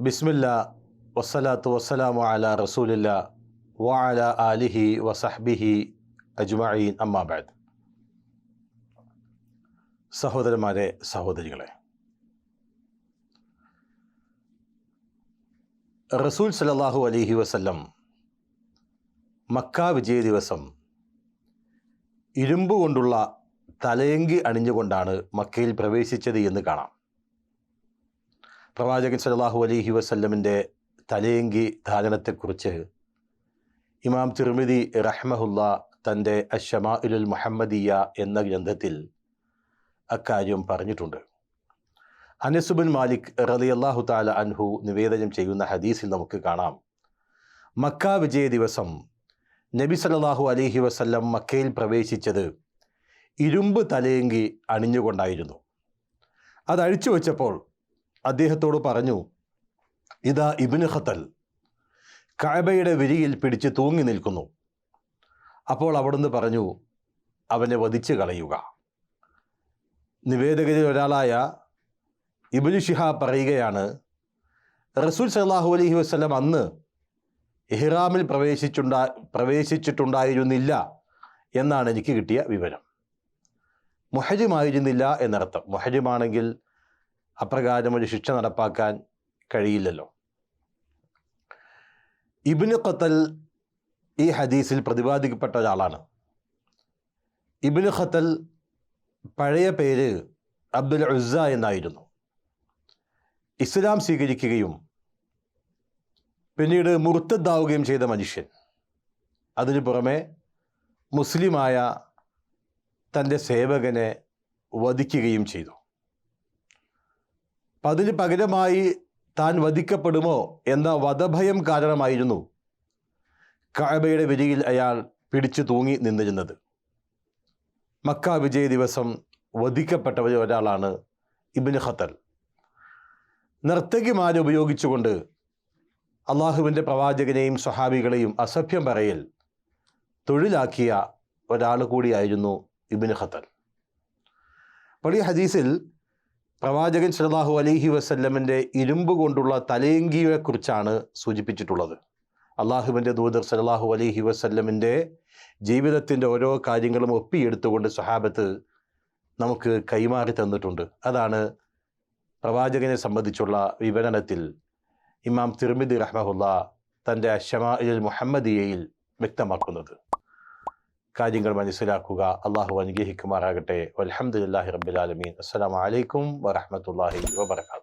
ബിസ്മില്ല വസ്സലാത്തു വസ്സലാമു അല റസൂലില്ല വഅല ആലിഹി വസഹ്ബിഹി അജ്മഈൻ. അമ്മാബാദ് സഹോദരന്മാരെ സഹോദരികളെ റസൂൽ സല്ലല്ലാഹു അലിഹി വസല്ലം മക്ക വിജയ ദിവസം ഇരുമ്പ് കൊണ്ടുള്ള തലയങ്കി അണിഞ്ഞുകൊണ്ടാണ് മക്കയിൽ പ്രവേശിച്ചത് എന്ന് കാണാം. പ്രവാചകൻ സലാഹു അലഹി വസ്ല്ലമിന്റെ തലയങ്കി ധാരണത്തെക്കുറിച്ച് ഇമാം തിരുമിതി റഹ്മഹുല്ല തന്റെ അഷമാ ഉലുൽ മുഹമ്മദിയ എന്ന ഗ്രന്ഥത്തിൽ അക്കാര്യം പറഞ്ഞിട്ടുണ്ട്. അനസുബിൻ മാലിക് റളിയല്ലാഹു താല അൻഹു നിവേദനം ചെയ്യുന്ന ഹദീസിൽ നമുക്ക് കാണാം. മക്ക വിജയ ദിവസം നബി സല്ലല്ലാഹു അലഹി വസ്ല്ലം മക്കയിൽ പ്രവേശിച്ചത് ഇരുമ്പ് തലയെങ്കി അണിഞ്ഞുകൊണ്ടായിരുന്നു. അത് അഴിച്ചു വെച്ചപ്പോൾ അദ്ദേഹത്തോട് പറഞ്ഞു ഇതാ ഇബിന് ഖത്തൽ കാബയുടെ വിരിയിൽ പിടിച്ച് തൂങ്ങി നിൽക്കുന്നു. അപ്പോൾ അവിടുന്ന് പറഞ്ഞു അവനെ വധിച്ചു കളയുക. നിവേദകരിൽ ഒരാളായ ഇബിനു ഷിഹ പറയുകയാണ് റസൂൽ സലാഹു അലഹി വസ്ലം അന്ന് ഇഹ്റാമിൽ പ്രവേശിച്ചുണ്ടാ പ്രവേശിച്ചിട്ടുണ്ടായിരുന്നില്ല എന്നാണ് എനിക്ക് കിട്ടിയ വിവരം. മുഹരിമായിരുന്നില്ല എന്നർത്ഥം. മുഹരിമാണെങ്കിൽ അപ്രകാരം ഒരു ശിക്ഷ നടപ്പാക്കാൻ കഴിയില്ലല്ലോ. ഇബിന് ഖത്തൽ ഈ ഹദീസിൽ പ്രതിപാദിക്കപ്പെട്ട ഒരാളാണ്. ഇബിന് ഖത്തൽ പഴയ പേര് അബ്ദുൽ ഉസ്സ എന്നായിരുന്നു. ഇസ്ലാം സ്വീകരിക്കുകയും പിന്നീട് മുർത്തദ്ദാവുകയും ചെയ്ത മനുഷ്യൻ. അതിനു പുറമെ മുസ്ലിമായ തന്റെ സേവകനെ വധിക്കുകയും ചെയ്തു. അതിന് പകരമായി താൻ വധിക്കപ്പെടുമോ എന്ന വധഭയം കാരണമായിരുന്നു കായബയുടെ വിരിയിൽ അയാൾ പിടിച്ചു തൂങ്ങി നിന്നിരുന്നത് മക്ക വിജയ ദിവസം വധിക്കപ്പെട്ടവരിൽ ഒരാളാണ് ഇബിന് ഖത്തൽ. നർത്തകിമാരെ ഉപയോഗിച്ചുകൊണ്ട് അള്ളാഹുവിന്റെ പ്രവാചകനെയും സ്വഹാബികളെയും അസഭ്യം പറയൽ തൊഴിലാക്കിയ ഒരാൾ കൂടിയായിരുന്നു ഇബിന് ഖത്തൽ. അപ്പോൾ ഹദീസിൽ പ്രവാചകൻ സലാഹു അലൈഹി വസല്ലമിന്റെ ഇരുമ്പ് കൊണ്ടുള്ള തലയങ്കിയെക്കുറിച്ചാണ് സൂചിപ്പിച്ചിട്ടുള്ളത്. അള്ളാഹുവിന്റെ ദൂതർ സലാഹു അലൈഹി വസല്ലമിന്റെ ജീവിതത്തിന്റെ ഓരോ കാര്യങ്ങളും ഒപ്പിയെടുത്തുകൊണ്ട് സഹാബത്ത് നമുക്ക് കൈമാറി തന്നിട്ടുണ്ട്. അതാണ് പ്രവാചകനെ സംബന്ധിച്ചുള്ള വിവരണത്തിൽ ഇമാം തിർമിദി റഹ്മഹുല്ല തന്റെ ഷമാ മുഹമ്മദിയയിൽ വ്യക്തമാക്കുന്നത്. കാര്യങ്ങൾ മനസ്സിലാക്കുക. അള്ളാഹു അനുഗ്രഹിക്കുമാറാകട്ടെ. അലഹമുല്ലാഹി റബ്ബുലാലമീൻ അസ്സാം വലൈക്കും വറഹമത്തല്ലാഹി വാബർക്കാത്തു